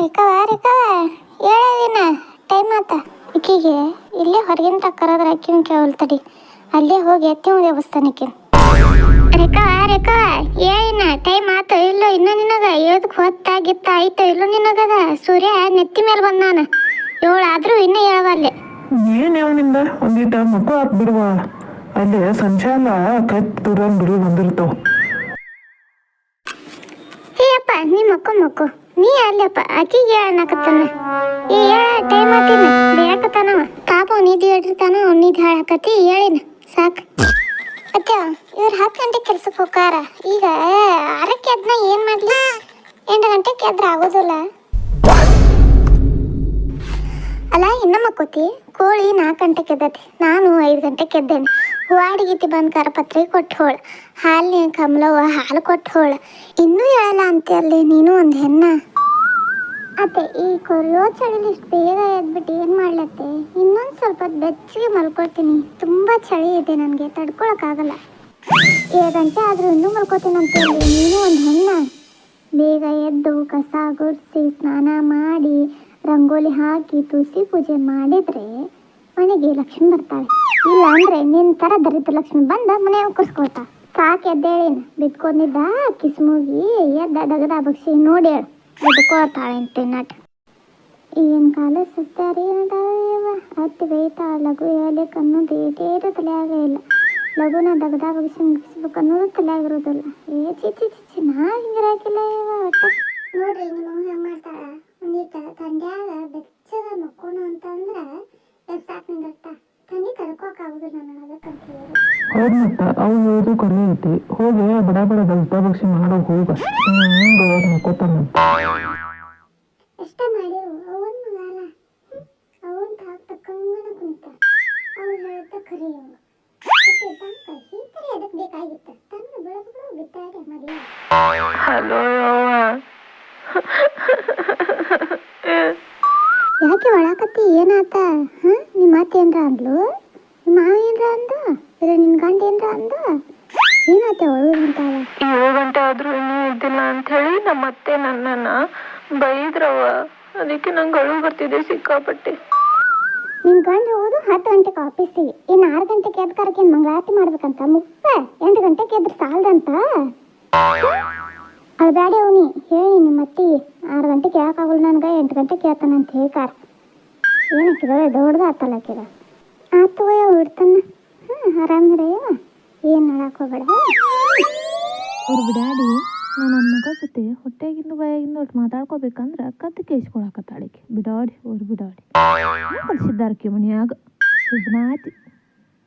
ರೇಖವ ರಿಕವ. ಹೇಳದಿನ time ಆತ ಈಕಿಗೆ ಇಲ್ಲೇ ಹೊರಗಿನ ಕರೆದ್ರೆ ಅಕ್ಕಿನ ಕೇವಲ್ ತಡಿ. ಅಲ್ಲೇ ಹೋಗಿ ಎತ್ತಿ ಹೋಗಿ ಎಬ್ಬಿಸ್ತಾನೆ ರೇಖವ ರೇಖವ ಏನ ಟೈಮ್ ಆತು ಇಲ್ಲೋ ಇನ್ನೂ ನಿನಗ? ಏಳದಕ್ಕೆ ಹೊತ್ತಾಗಿತ್ತ? ಆಯ್ತು ಇಲ್ಲೋ ನಿನಗದ? ಸೂರ್ಯ ನೆತ್ತಿ ಮೇಲೆ ಬಂದಾನ ಏಳು ಆದ್ರೂ ಇನ್ನೂ ಹೇಳವಲ್ಲೆ ಏನ್ ಅವನಿಂದ ಒಂದಿಟ ಮಕ್ಕ ಹಾಕ್ ಬಿಡುವ. ಅಲ್ಲಿ ಸಂಚಾಲ ಕತ್ ದೂರ ಬಿಡಿ ಬಂದಿರ್ತಾವ. ಏಯಪ್ಪ ನಿಮ್ಮ ಮಕ್ಕೊ ಮಕ್ಕೊ. ನೀ ಅಲ್ಲಪ್ಪ ಆಕಿಗೆ ಹೇಳಕತ್ತಾನ ಈ ಹೇಳ ಟೈಮ್ ಹಾಕಿನ ಬೇಕತ್ತಾನವ ಪಾಪ ನಿಧಿ ಹೇಳಿರ್ತಾನ, ನಿಧಿ ಹೇಳಕತ್ತಿ, ಹೇಳಿನ. ಸಾಕು. ಅತ್ತೆ ಇವ್ರು ಹತ್ತು ಗಂಟೆ ಕೆಲ್ಸಕ್ಕೆ ಹೋಗಾರ ಈಗ ಆರಕ್ಕೆ ಅದನ್ನ ಏನು ಮಾಡ್ಲಿ? ಎಂಟು ಗಂಟೆಗೆ ಎದ್ರ ಆಗೋದಿಲ್ಲ. ಅಲ್ಲ, ಇನ್ನೊಮ್ಮ ಮಕ್ಕೋತಿ ಕೋಳಿ ನಾಲ್ಕು ಗಂಟೆಗೆ ಎದ್ದತಿ ನಾನು ಐದು ಗಂಟೆಗೆ ಎದ್ದೇನೆ ಹೂವಾಡಿಗಿತಿ ಬಂದು ಕರಪತ್ರಿ ಕೊಟ್ಟು ಹೋಳ ಹಾಲಿನ ಕಮಲವ್ವ ಹಾಲು ಕೊಟ್ಟೋಳು. ಇನ್ನೂ ಹೇಳಲ್ಲ ಅಂತೀಯಲ್ಲಿ, ನೀನು ಒಂದು ಹೆಣ್ಣ. ಅತ್ತೆ, ಈ ಕೊರಿಯೋ ಚಳಿಲಿ ಇಷ್ಟು ಬೇಗ ಎದ್ಬಿಟ್ಟು ಏನು ಮಾಡ್ಲತ್ತೆ? ಇನ್ನೊಂದು ಸ್ವಲ್ಪ ಬೆಚ್ಚಗೆ ಮಲ್ಕೊಳ್ತೀನಿ. ತುಂಬ ಚಳಿ ಇದೆ ನನಗೆ, ತಡ್ಕೊಳಕ್ಕಾಗಲ್ಲ. ಏಳು ಗಂಟೆ ಆದರೂ ಇನ್ನೂ ಮಲ್ಕೋತೀನಿ ಅಂತೇಳಿ ನೀನು ಒಂದು ಹೆಣ್ಣ. ಬೇಗ ಎದ್ದು ಕಸ ಗುಡಿಸಿ, ಸ್ನಾನ ಮಾಡಿ ರಂಗೋಲಿ ಹಾಕಿ ತುಳಸಿ ಪೂಜೆ ಮಾಡಿದ್ರೆ ಮನೆಗೆ ಲಕ್ಷ್ಮಿ ಬರ್ತಾಳೆ. ಇಲ್ಲ ಅಂದ್ರೆ ನಿನ್ ತರ ದರಿದ್ರ ಲಕ್ಷ್ಮಿ ಬಂದ ಮನೆ ಕುರ್ಸ್ಕೊಳ್ತಾ ಸಾಕು ಎದ್ದೇಳಿನ? ಬಿದ್ಕೊಂಡಿದ್ದ ಕಿಸ್ಮುಗಿ ಎದ್ದ ದಗದ ಬಗ್ಸಿ ನೋಡಿ ಹೇಳು. ಬಿದ್ಕೋತಾಳೆ ಅಂತ ನಟ. ಏನ್ ಕಾಲ ಸುತ್ತಾರಿ ಅತ್ತಿ ಬೇಯ್ತಾಳ ಲಘು ಹೇಳ್ಲಿಕ್ಕೆ ಅನ್ನೋದು ಏಟೇಟ ತಲೆಯಾಗ ಇಲ್ಲ. ಲಘುನ ದಗದ ಬಗ್ಸಿ ಮುಗಿಸ್ಬೇಕು ಅನ್ನೋದು ತಲೆಯಾಗಿರೋದಿಲ್ಲ. ಏ ಚಿಚ್ಚಿ ಚಿಚ್ಚಿ ನಾ ಹಿಂಗಿರಾಕಿಲ್ಲ ಇವ ಒಟ್ಟ. ನೋಡ್ರಿ, ನಿಮ್ಮ ಹೆಂಗ್ ಮಾಡ್ತಾಳ ಒಂದಿಟ್ಟ ತಂಡ್ಯಾಗ ಬೆಚ್ಚಗ ಮಕ್ಕೋಣ ಅಂತಂದ್ರ ಸಾಕು ನಿಂದಟ್ಟ ತಂಡಿ ತಡ್ಕೋಕಾಗುದಿಲ್ಲ ನನಗೆ ಅದಕ್ಕಂತ ಹೇಳಿ. ಹೌದ್ ಮತ್ತ ಅವು ಹೇಳೋದು ಕರೆ ಐತಿ. ಹೋಗಿ ಬಡ ಬಡ ದಲ್ತಾ ಬಗ್ಸಿ ಮಾಡೋ ಹೋಗ. ಹಿಂಗ ಎಷ್ಟ ಮಾಡಿರು ಅವನ್ ಮಗಾಲ ಅವನ್ ತಾಕ್ ತಕ್ಕಂಗನ ಕುಂತ ಅವ್ನು ಹೇಳ್ದ ಖರೆ ಇವ್ನು ಮತ್ತೆ ಬಂಕ ಅದಕ್ಕೆ ಬೇಕಾಗಿತ್ತ. ತನ್ನ ಬೆಳಗುಗಳು ಬಿಟ್ಟಾಡೆ ಮದುವೆ. ಹಲೋ ಯಾಕೆ ಒಳಕತ್ತಿ ಏನಾತ? ಹ? ನಿಮ್ಮ ಅತ್ತೆ ಏನ್ರ ಅಂದ್ಲು? ಮಾವ ಏನ್ರ ಅಂದ ಇಲ್ಲ ನಿನ್ ಗಂಡ ಏನ್ರ ಅಂದ ಏನಾತೆ ಒಳಗೆ ಅಂತಾಳ ಏಳು ಗಂಟೆ ಆದ್ರೂ ಇನ್ನೂ ಇದ್ದಿಲ್ಲ ಅಂತ ಹೇಳಿ ನಮ್ಮ ಅತ್ತೆ ನನ್ನನ್ನ ಬೈದ್ರವ ಅದಕ್ಕೆ ನಂಗೆ ಅಳು ಬರ್ತಿದೆ ಸಿಕ್ಕಾಪಟ್ಟೆ. ನಿನ್ ಗಂಡ ಹೋದು ಹತ್ತು ಗಂಟೆಗೆ ಆಫೀಸಿಗೆ. ಇನ್ನು ಆರು ಗಂಟೆಗೆ ಎದ್ದು ಕರಕ್ಕೆ ಮಂಗಳಾರತಿ ಮಾಡ್ಬೇಕಂತ? ಮುಕ್ತ ಎಂಟು ಗಂಟೆಗೆ ಎದ್ರೆ ಸಾಲದಂತ? ಅಳ್ಬ್ಯಾಡಿ ಅವನಿ. ಹೇಳಿ ನಿಮ್ಮ ಅತ್ತೆ. ಆರು ಗಂಟೆಗೆ ಯಾಕಾಗಲ್ಲ ನನಗೆ? ಎಂಟು ಗಂಟೆಗೆ ಕೇಳ್ತಾನಂತ ಹೇಳ್ಕಾರ ಏನಕ್ಕಿದ ದೊಡ್ಡದಾಗ್ತಲ್ಲ ಆತಲ್ಲ ಆಕಿದ ಆತು ಹಾಂ ಆರಾಮಿರಯ್ಯ ಏನು ಹೇಳಕ್ ಹೋಗ್ಬೇಡ. ಅವ್ರ ಬಿಡಾಡಿ, ನಾನು ಮಗ ಜೊತೆ ಹೊಟ್ಟೆಗಿಂದ ಬಾಯಾಗಿಂದ ಒಟ್ಟು ಮಾತಾಡ್ಕೋಬೇಕಂದ್ರೆ ಕತ್ತು ಕೇಸ್ಕೊಳಕತ್ತಾಳಿಕೆ ಬಿಡಾಡಿ, ಅವ್ರು ಬಿಡಾಡಿ. ಕಲ್ಸಿದ್ದಾರಕಿ ಮನ್ಯಾಗ? ಸುಬ್ನಾತಿ